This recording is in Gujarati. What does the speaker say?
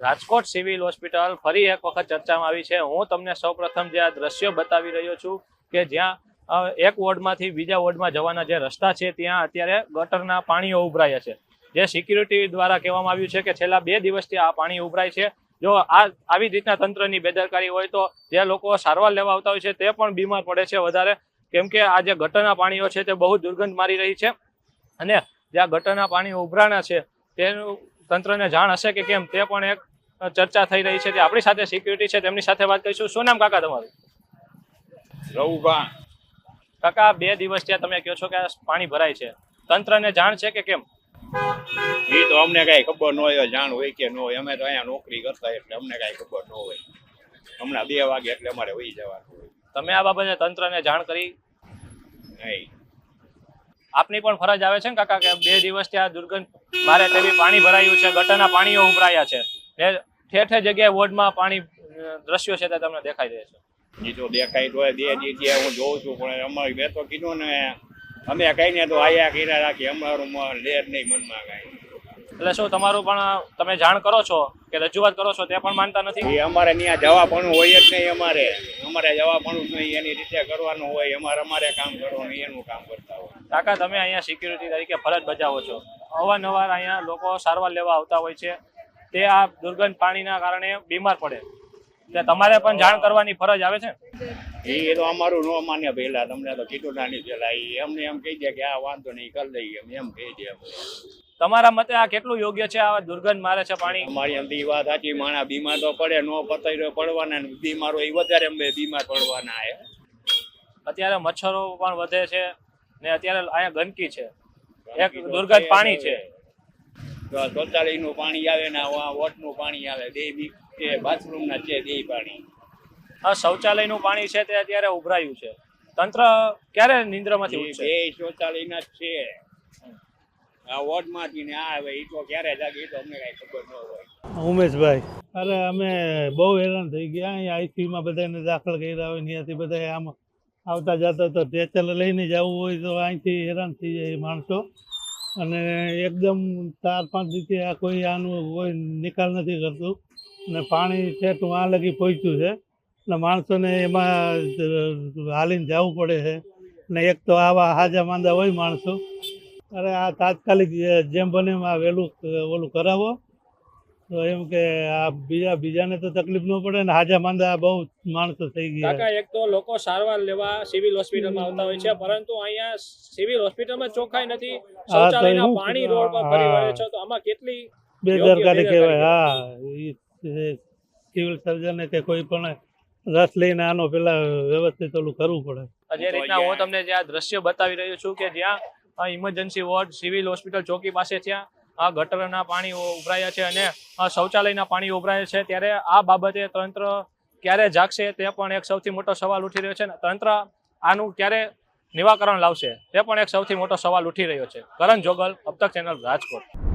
રાજકોટ સિવિલ હોસ્પિટલ ફરી એક વખત ચર્ચામાં આવી છે. હું તમને સૌપ્રથમ જે આ દ્રશ્યો બતાવી રહ્યો છું કે જ્યાં એક વોર્ડમાંથી બીજા વોર્ડમાં જવાના જે રસ્તા છે, ત્યાં અત્યારે ગટરના પાણીઓ ઉભરાયા છે. જે સિક્યુરિટી દ્વારા કહેવામાં આવ્યું છે કે છેલ્લા બે દિવસથી આ પાણી ઉભરાય છે. જો આ, આવી રીતના તંત્રની બેદરકારી હોય તો જે લોકો સારવાર લેવા આવતા હોય છે, તે પણ બીમાર પડે છે વધારે. કેમ કે આ જે ગટરના પાણીઓ છે, તે બહુ દુર્ગંધ મારી રહી છે. અને જે આ ગટરના પાણીઓ ઉભરાણા છે, તેનું તંત્રને જાણ હશે કે કેમ? તે પણ એક ચર્ચા થઈ રહી છે તે આપણી સાથે સિક્યુરિટી છે તેમની સાથે વાત કરીશું. શું નામ કાકા તમારું? રવુભા. કાકા બે દિવસ ત્યાં તમે કહો છો કે પાણી ભરાય છે. તંત્રને જાણ છે કે કેમ? એ તો અમને કાંઈ ખબર ન હોય જાણ હોય કે ન હોય. અમે તો અહીંયા નોકરી કરતા એટલે અમને કાંઈ ખબર ન હોય. હમણાં બે વાગે એટલે અમારે વહી જવાનું હોય. તમે આ બાબતે તંત્રને જાણ કરી? નહીં. આપની પણ ફરજ આવે છે ને કાકા કે બે દિવસ ત્યાં દુર્ગંધ મારે તેવી પાણી ભરાયું છે ગટરના પાણીઓ ઉભરાયા છે. ને ઠેર ઠેર જગ્યાએ વોર્ડમાં પાણી દ્રશ્યો છે તે તમને દેખાઈ રહે છે. તો દેખાય તો બે જગ્યાએ હું જોઉં છું પણ અમારે મેં તો કીધું ને અમે કઈ ને તો આયા કર્યા રાખી અમારું લેર નહીં મનમાં કાંઈ. એટલે શું તમારું પણ તમે જાણ કરો છો કે રજૂઆત કરો છો તે પણ માનતા નથી? એ અમારે ત્યાં જવા પણ હોય જ નહીં અમારે. અમારે જવા પણ જ નહીં એની રીતે કરવાનું હોય અમારે અમારે કામ કરવાનું એનું કામ કરતા હોય. કાકા તમે અહીંયા સિક્યુરિટી તરીકે ફરજ બજાવો છો. અવારનવાર અહીંયા લોકો સારવાર લેવા આવતા હોય છે. તે આ દુર્ગંધ પાણીના કારણે બીમાર પડે. એટલે તમારે પણ જાણ કરવાની ફરજ આવે છે એ તો અમારું ન માન્ય પહેલા. તમને તો કીધું નાની એ એમને એમ કહી દે કે આ વાંધો નહીં કરી દઈએ એમ એમ કહી દે તમારા મતે આ કેટલું યોગ્ય છે? આ દુર્ગંધ મારે છે પાણી? અમારી એમ વાત સાચી. માણા બીમાર તો પડે નો પતાઈ પડવાના બીમારો એ વધારે અમે બીમાર પડવાના અત્યારે મચ્છરો પણ વધે છે. ને અત્યારે અહીંયા ગંદકી છે. એક દુર્ગંધ પાણી છે શૌચાલયનું શૌચાલયનું પાણી આવે ને વોટ વોટનું પાણી આવે બે બી બાથરૂમના છે બે પાણી. આ શૌચાલયનું પાણી છે તે અત્યારે ઉભરાયું છે. તંત્ર ક્યારે નિંદ્રામાંથી એ ઉઠશે? બે શૌચાલયના જ છે. આ વોર્ડમાંથી ને આ આવે એ તો ક્યારે જાગે એ તો અમને કઈ ખબર ન હોય. ઉમેશભાઈ. અરે અમે બહુ હેરાન થઈ ગયા. અહીંયા આઈસીયુમાં બધાને દાખલ કર્યા હોય ત્યાંથી બધા આમ આવતા જતા તો સ્ટ્રેચર લઈને જવું હોય તો અહીંથી હેરાન થઈ જાય માણસો. અને એકદમ ચાર પાંચ રીતે આ કોઈ આનું કોઈ નિકાલ નથી કરતું. અને પાણી ઠેઠ આ લગી પહોંચ્યું છે. અને માણસોને એમાં હાલીને જવું પડે છે. ને એક તો આવા હાજા માંદા હોય માણસો. અરે આ તાત્કાલિક જેમ બને એમ વહેલું ઓલું કરાવો. તો એમ કે આ બીજા બીજાને તો તકલીફ ન પડે ને હાજા માંદા બહુ માણસો થઈ ગયા. કાકા એક તો લોકો સારવાર લેવા સિવિલ હોસ્પિટલમાં આવતા હોય છે પરંતુ અહીંયા સિવિલ હોસ્પિટલમાં ચોખ્ખાઈ નથી. શૌચાલયના પાણી રોડ પર ફરી વળે છે તો આમાં કેટલી બેદરકારી કહેવાય હા. સિવિલ સર્જને કે કોઈ પણ રસ લઈને આનો પેલા વ્યવસ્થિત ઓલું કરવું પડે. જે રીતના હું તમને જે આ દ્રશ્ય બતાવી રહ્યો છું કે જ્યાં ઇમરજન્સી વોર્ડ સિવિલ હોસ્પિટલ ચોકી પાસે ત્યાં આ ગટરના પાણી ઉભરાયા છે અને શૌચાલયના પાણી ઉભરાય છે ત્યારે આ બાબતે તંત્ર ક્યારે જાગશે તે પણ એક સૌથી મોટો સવાલ ઉઠી રહ્યો છે અને તંત્ર આનું ક્યારે નિવાકરણ લાવશે તે પણ એક સૌથી મોટો સવાલ ઉઠી રહ્યો છે. કરણ જોગલ, અબતક ચેનલ રાજકોટ.